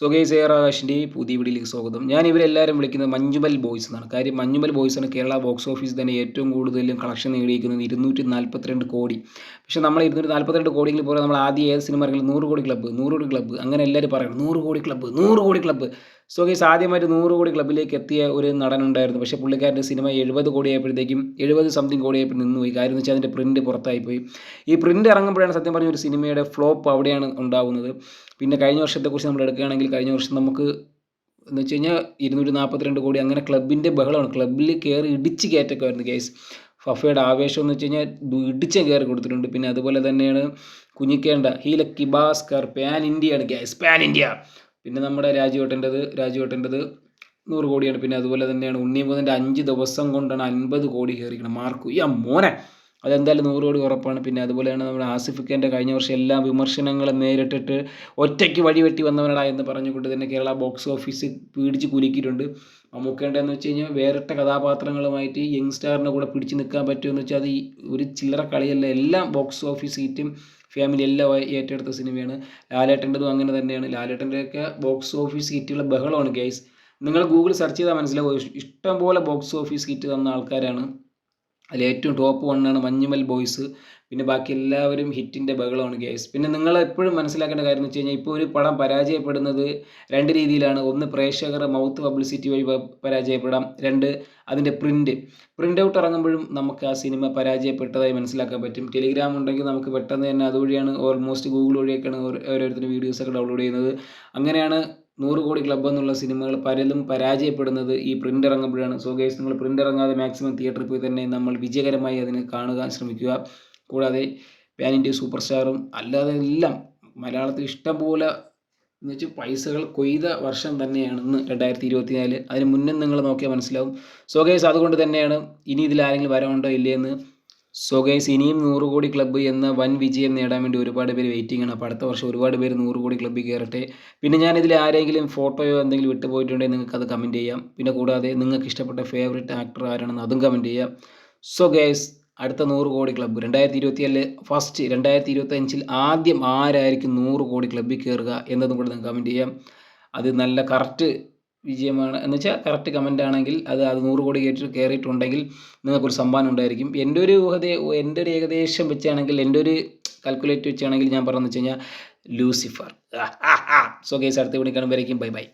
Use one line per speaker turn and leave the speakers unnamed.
So guys air ആകാശിന്റെ പുതിയ വീഡിയോയിലേക്ക് സ്വാഗതം. ഞാൻ ഇവരെല്ലാവരും വിളിക്കുന്നത് മഞ്ഞുമൽ ബോയ്സ് എന്നാണ്. കാര്യം മഞ്ഞുമൽ ബോയ്സാണ് കേരള ബോക്സ് ഓഫീസ് തന്നെ ഏറ്റവും കൂടുതലും കളക്ഷൻ നേടിയിരിക്കുന്നത് ഇരുന്നൂറ്റി നാൽപ്പത്തിരണ്ട് കോടി. പക്ഷേ നമ്മൾ ഇരുന്നൂറ്റി നാൽപ്പത്തിരണ്ട് കോടിയിൽ പോലെ നമ്മൾ ആദ്യം ഏത് സിനിമ ഇറങ്ങി? നൂറ് കോടി ക്ലബ്ബ് നൂറ് കോടി ക്ലബ്ബ്. അങ്ങനെ എല്ലാവരും പറയണം നൂറ് കോടി ക്ലബ്ബ് നൂറ് കോടി ക്ലബ്ബ്. സോ ഗൈസ് ആദ്യമായിട്ട് നൂറ് കോടി ക്ലബ്ബിലേക്ക് എത്തിയ ഒരു നടനുണ്ടായിരുന്നു പക്ഷേ പുള്ളിക്കാരന്റെ സിനിമ എഴുപത് കോടി ആയപ്പോഴത്തേക്കും എഴുപത് സംതിങ് കോടി ആയപ്പോൾ നിന്നുപോയി. കാര്യം എന്ന് വെച്ചാൽ അതിന്റെ പ്രിന്റ് പുറത്തായിപ്പോയി. ഈ പ്രിന്റ് ഇറങ്ങുമ്പോഴാണ് സത്യം പറഞ്ഞ ഒരു സിനിമയുടെ ഫ്ലോപ്പ് അവിടെയാണ് ഉണ്ടാകുന്നത് പിന്നെ കഴിഞ്ഞ വർഷത്തെക്കുറിച്ച് നമ്മൾ എടുക്കുകയാണെങ്കിൽ കഴിഞ്ഞ വർഷം നമുക്ക് എന്ന് വെച്ച് കഴിഞ്ഞാൽ ഇരുന്നൂറ്റി നാൽപ്പത്തിരണ്ട് കോടി അങ്ങനെ ക്ലബിന്റെ ബഹളമാണ്. ക്ലബ്ബിൽ കയറി ഇടിച്ച് കയറ്റൊക്കെയായിരുന്നു കേസ്. ഫഫയുടെ ആവേശം എന്ന് വെച്ച് കഴിഞ്ഞാൽ ഇടിച്ച് കയറി കൊടുത്തിട്ടുണ്ട്. പിന്നെ അതുപോലെ തന്നെയാണ് കുഞ്ഞിക്കേണ്ട ഹീല കിബാസ്കർ പാൻ ഇന്ത്യയാണ് ഗ്യാസ് പാൻ ഇന്ത്യ. പിന്നെ നമ്മുടെ രാജുവേട്ടന്റെത് രാജുവേട്ടന്റെത് നൂറ് കോടിയാണ്. പിന്നെ അതുപോലെ തന്നെയാണ് ഉണ്ണിമുതന്റെ അഞ്ച് ദിവസം കൊണ്ടാണ് അൻപത് കോടി കയറിക്കണം മാർക്കു ഈ മോനെ. അതെന്തായാലും നൂറ് കോടി ഉറപ്പാണ്. പിന്നെ അതുപോലെയാണ് നമ്മുടെ ആസിഫ് ഖാന്റെ കഴിഞ്ഞ വർഷം എല്ലാ വിമർശനങ്ങളും നേരിട്ടിട്ട് ഒറ്റയ്ക്ക് വഴിവെട്ടി വന്നവനടാ എന്ന് പറഞ്ഞുകൊണ്ട് തന്നെ കേരള ബോക്സ് ഓഫീസ് പീഡിച്ച് കുലുക്കിയിട്ടുണ്ട്. മമ്മൂക്കേണ്ടതെന്ന് വെച്ച് കഴിഞ്ഞാൽ വേറിട്ട കഥാപാത്രങ്ങളുമായിട്ട് യങ്സ്റ്റാറിന്റെ കൂടെ പിടിച്ച് നിൽക്കാൻ പറ്റുമെന്ന് വെച്ചാൽ അത് ഒരു ചില്ലറ കളിയല്ല. എല്ലാം ബോക്സ് ഓഫീസ് സീറ്റും ഫാമിലി എല്ലാം ഏറ്റെടുത്ത സിനിമയാണ്. ലാലേട്ടന്റെതും അങ്ങനെ തന്നെയാണ്. ലാലേട്ടന്റെയൊക്കെ ബോക്സ് ഓഫീസ് ഹിറ്റുള്ള ബഹളമാണ് ഗൈസ്. നിങ്ങൾ ഗൂഗിൾ സെർച്ച് ചെയ്താൽ മനസ്സിലാവും. ഇഷ്ടംപോലെ ബോക്സ് ഓഫീസ് ഹിറ്റ് തന്ന ആൾക്കാരാണ്. അതിൽ ഏറ്റവും ടോപ്പ് വണ്ണാണ് മഞ്ഞുമൽ ബോയ്സ് പിന്നെ ബാക്കി എല്ലാവരും ഹിറ്റിന്റെ ബഹളമാണ് ഗേസ് പിന്നെ നിങ്ങൾ എപ്പോഴും മനസ്സിലാക്കേണ്ട കാര്യം എന്ന് വെച്ച് കഴിഞ്ഞാൽ ഇപ്പോൾ ഒരു പടം പരാജയപ്പെടുന്നത് രണ്ട് രീതിയിലാണ്. ഒന്ന് പ്രേക്ഷകർ മൗത്ത് പബ്ലിസിറ്റി വഴി പരാജയപ്പെടാം. രണ്ട് അതിന്റെ പ്രിന്റ് പ്രിന്റ് ഔട്ട് ഇറങ്ങുമ്പോഴും നമുക്ക് ആ സിനിമ പരാജയപ്പെട്ടതായി മനസ്സിലാക്കാൻ പറ്റും. ടെലിഗ്രാം ഉണ്ടെങ്കിൽ നമുക്ക് പെട്ടെന്ന് തന്നെ അതുവഴിയാണ് ഓൾമോസ്റ്റ് ഗൂഗിൾ വഴിയൊക്കെയാണ് ഓരോരുത്തരും വീഡിയോസൊക്കെ ഡൗൺലോഡ് ചെയ്യുന്നത്. അങ്ങനെയാണ് നൂറ് കോടി ക്ലബ് എന്നുള്ള സിനിമകൾ പലതും പരാജയപ്പെടുന്നത് ഈ പ്രിന്റ് ഇറങ്ങുമ്പോഴാണ്. സോ ഗേസ് നിങ്ങൾ പ്രിന്റ് ഇറങ്ങാതെ മാക്സിമം തിയേറ്ററിൽ പോയി തന്നെ നമ്മൾ വിജയകരമായി അതിനെ കാണുക ശ്രമിക്കുക. കൂടാതെ പാൻ ഇന്ത്യ സൂപ്പർ സ്റ്റാറും അല്ലാതെ എല്ലാം മലയാളത്തിൽ ഇഷ്ടംപോലെ എന്ന് വെച്ചാൽ പൈസകൾ കൊയ്ത വർഷം തന്നെയാണ് ഇന്ന് രണ്ടായിരത്തി ഇരുപത്തി നാല് അതിന് മുന്നേ നിങ്ങൾ നോക്കിയാൽ മനസ്സിലാവും. സോ ഗേസ് അതുകൊണ്ട് തന്നെയാണ് ഇനി ഇതിൽ ആരെങ്കിലും വരവുണ്ടോ ഇല്ലയെന്ന് സോ ഗൈസ് ഇനിയും നൂറ് കോടി ക്ലബ്ബ് എന്ന വൻ വിജയം നേടാൻ വേണ്ടി ഒരുപാട് പേര് വെയിറ്റിംഗ് ആണ്. അപ്പോൾ അടുത്ത വർഷം ഒരുപാട് പേര് നൂറ് കോടി ക്ലബ്ബിൽ കയറട്ടെ പിന്നെ ഞാനിതിൽ ആരെങ്കിലും ഫോട്ടോയോ എന്തെങ്കിലും വിട്ടുപോയിട്ടുണ്ടെങ്കിൽ നിങ്ങൾക്ക് അത് കമന്റ് ചെയ്യാം. പിന്നെ കൂടാതെ നിങ്ങൾക്ക് ഇഷ്ടപ്പെട്ട ഫേവറേറ്റ് ആക്ടർ ആരാണെന്ന് അതും കമന്റ് ചെയ്യാം. സോ ഗൈസ് അടുത്ത നൂറ് കോടി ക്ലബ്ബ് രണ്ടായിരത്തി ഇരുപത്തിയേഴിൽ ഫസ്റ്റ് രണ്ടായിരത്തി ഇരുപത്തഞ്ചിൽ ആദ്യം ആരായിരിക്കും നൂറ് കോടി ക്ലബ്ബിൽ കയറുക എന്നതും കൂടെ നിങ്ങൾക്ക് കമന്റ് ചെയ്യാം. അത് നല്ല കറക്റ്റ് വിജയമാണ്. എന്ന് വെച്ചാൽ കറക്റ്റ് കമന്റ് ആണെങ്കിൽ അത് അത് നൂറ് കോടി കയറ്റി കയറിയിട്ടുണ്ടെങ്കിൽ നിങ്ങൾക്കൊരു സമ്മാനം ഉണ്ടായിരിക്കും. എന്റെ ഒരു എന്റെ ഒരു ഏകദേശം വെച്ചാണെങ്കിൽ എന്റെ ഒരു കാൽക്കുലേറ്റ് വെച്ചാണെങ്കിൽ ഞാൻ പറഞ്ഞു വെച്ച് കഴിഞ്ഞാൽ ലൂസിഫർ സോ കേസ് അടുത്ത വിളിക്കണം വരയ്ക്കും. Bye bye